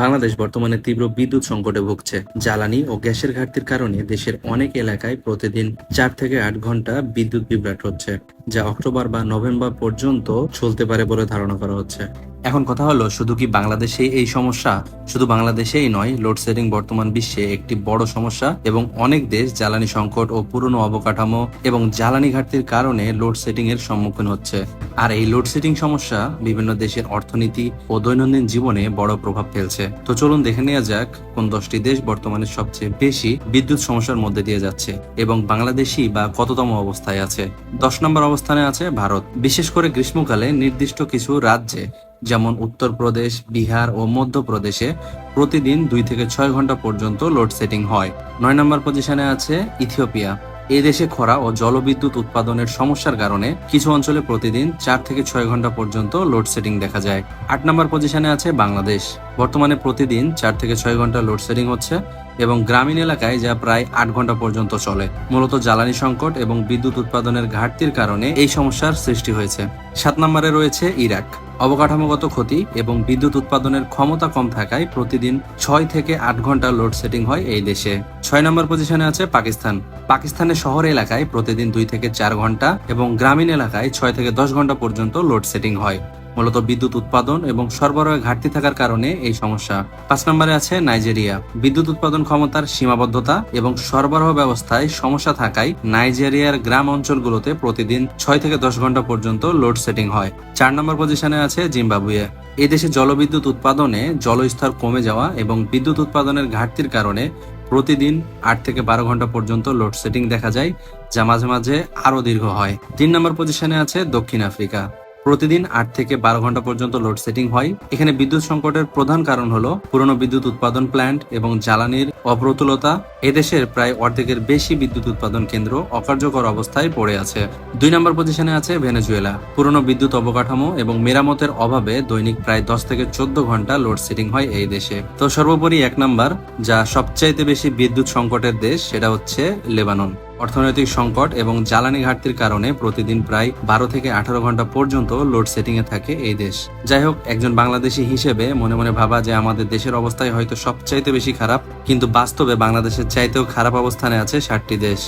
বাংলাদেশ বর্তমানে তীব্র বিদ্যুৎ সংকটে ভুগছে। জ্বালানি ও গ্যাসের ঘাটতির কারণে দেশের অনেক এলাকায় প্রতিদিন চার থেকে আট ঘণ্টা বিদ্যুৎ বিভ্রাট হচ্ছে, যা অক্টোবর বা নভেম্বর পর্যন্ত চলতে পারে বলে ধারণা করা হচ্ছে। এখন কথা হলো, শুধু কি বাংলাদেশে এই সমস্যা? শুধু বাংলাদেশেই নয়, লোডশেডিং বর্তমান বিশ্বে একটি বড় সমস্যা এবং অনেক দেশ জ্বালানি সংকট ও পুরনো অবকাঠামো এবং জ্বালানি ঘাটতির কারণে লোডশেডিং এর সম্মুখীন হচ্ছে। আর এই লোডশেডিং সমস্যা বিভিন্ন দেশের অর্থনীতি ও দৈনন্দিন জীবনে বড় প্রভাব ফেলছে। তো চলুন দেখে নেওয়া যাক কোন দশটি দেশ বর্তমানে সবচেয়ে বেশি বিদ্যুৎ সমস্যার মধ্যে দিয়ে যাচ্ছে এবং বাংলাদেশই বা কততম অবস্থায় আছে। দশ নম্বর অবস্থানে আছে ভারত। বিশেষ করে গ্রীষ্মকালে নির্দিষ্ট কিছু রাজ্যে, যেমন উত্তরপ্রদেশ, বিহার ও মধ্যপ্রদেশে প্রতিদিন দুই থেকে ছয় ঘণ্টা পর্যন্ত লোডশেডিং হয়। নয় নম্বর পজিশনে আছে ইথিওপিয়া। এই দেশে খরা ও জলবিদ্যুৎ উৎপাদনের সমস্যার কারণে কিছু অঞ্চলে প্রতিদিন চার থেকে ছয় ঘণ্টা পর্যন্ত লোডশেডিং দেখা যায়। আট নম্বর পজিশনে আছে বাংলাদেশ। বর্তমানে প্রতিদিন চার থেকে ছয় ঘণ্টা লোডশেডিং হচ্ছে এবং গ্রামীণ এলাকায় যা প্রায় আট ঘণ্টা পর্যন্ত চলে। মূলত জ্বালানি সংকট এবং বিদ্যুৎ উৎপাদনের ঘাটতির কারণে এই সমস্যার সৃষ্টি হয়েছে। সাত নম্বরে রয়েছে ইরাক। অবকাঠামোগত ক্ষতি এবং বিদ্যুৎ উৎপাদনের ক্ষমতা কম থাকায় প্রতিদিন ছয় থেকে আট ঘণ্টা লোডশেডিং হয় এই দেশে। ছয় নম্বর পজিশনে আছে পাকিস্তান। পাকিস্তানের শহর এলাকায় প্রতিদিন দুই থেকে চার ঘণ্টা এবং গ্রামীণ এলাকায় ছয় থেকে দশ ঘণ্টা পর্যন্ত লোডশেডিং হয়। মূলত বিদ্যুৎ উৎপাদন এবং সরবরাহে ঘাটতি থাকার কারণে এই সমস্যা। পাঁচ নম্বরে আছে নাইজেরিয়া। বিদ্যুৎ উৎপাদন ক্ষমতার সীমাবদ্ধতা এবং সরবরাহ ব্যবস্থায় সমস্যা থাকায় নাইজেরিয়ার গ্রাম অঞ্চলগুলোতে প্রতিদিন ছয় থেকে দশ ঘণ্টা পর্যন্ত লোডশেডিং হয়। চার নম্বর পজিশনে আছে জিম্বাবুয়ে। এই দেশে জলবিদ্যুৎ উৎপাদনে জলস্তর কমে যাওয়া এবং বিদ্যুৎ উৎপাদনের ঘাটতির কারণে প্রতিদিন আট থেকে বারো ঘণ্টা পর্যন্ত লোডশেডিং দেখা যায়, যা মাঝে মাঝে আরও দীর্ঘ হয়। তিন নম্বর পজিশনে আছে দক্ষিণ আফ্রিকা। প্রতিদিন আট থেকে বারো ঘণ্টা পর্যন্ত লোডশেডিং হয়। এখানে বিদ্যুৎ সংকটের প্রধান কারণ হলো পুরনো বিদ্যুৎ উৎপাদন প্ল্যান্ট এবং জ্বালানির অপ্রতুলতা এদেশের প্রায় অর্ধেকের বেশি বিদ্যুৎ উৎপাদন কেন্দ্র অকার্যকর অবস্থায় পড়ে আছে। দুই নম্বর পজিশনে আছে ভেনেজুয়েলা। পুরনো বিদ্যুৎ অবকাঠামো এবং মেরামতের অভাবে দৈনিক প্রায় দশ থেকে চোদ্দ ঘণ্টা লোডশেডিং হয় এই দেশে। তো সর্বোপরি এক নম্বর, যা সবচাইতে বেশি বিদ্যুৎ সংকটের দেশ, সেটা হচ্ছে লেবানন। অর্থনৈতিক সংকট এবং জ্বালানি ঘাটতির কারণে প্রতিদিন প্রায় বারো থেকে আঠারো ঘণ্টা পর্যন্ত লোডশেডিং এ থাকে এই দেশ। যাই হোক, একজন বাংলাদেশি হিসেবে মনে মনে ভাবা যে আমাদের দেশের অবস্থায় হয়তো সবচাইতে বেশি খারাপ, কিন্তু বাস্তবে বাংলাদেশের চাইতেও খারাপ অবস্থানে আছে সাতটি দেশ।